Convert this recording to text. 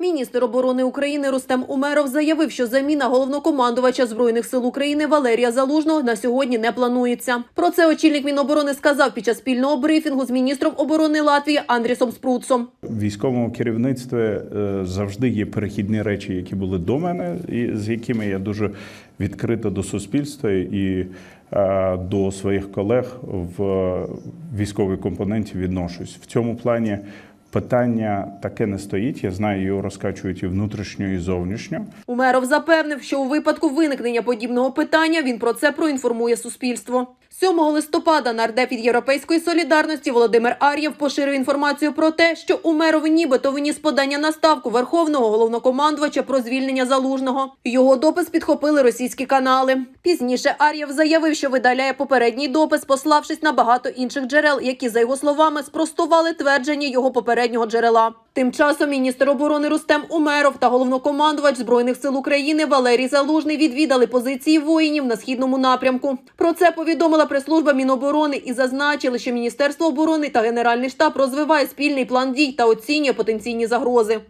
Міністр оборони України Рустем Умеров заявив, що заміна головнокомандувача збройних сил України Валерія Залужного на сьогодні не планується. Про це очільник Міноборони сказав під час спільного брифінгу з міністром оборони Латвії Андрісом Спруцом. Військовому керівництві е, завжди є перехідні речі, які були до мене, і з якими я дуже відкрито до суспільства і е, до своїх колег в військовій компоненті відношусь. В цьому плані питання таке не стоїть. Я знаю, його розкачують і внутрішньо, і зовнішньо. Умеров запевнив, що у випадку виникнення подібного питання він про це проінформує суспільство. 7 листопада нардеп від Європейської солідарності Володимир Ар'єв поширив інформацію про те, що Умеров нібито виніс подання на ставку верховного головнокомандувача про звільнення залужного. Його допис підхопили російські канали. Пізніше Ар'єв заявив, що видаляє попередній допис, пославшись на багато інших джерел, які, за його словами, спростували твердження його попереднього джерела. Тим часом міністр оборони Рустем Умеров та головнокомандувач збройних сил України Валерій Залужний відвідали позиції воїнів на східному напрямку. Про це повідомила прес-служба Міноборони і зазначили, що Міністерство оборони та Генеральний штаб розвиває спільний план дій та оцінює потенційні загрози.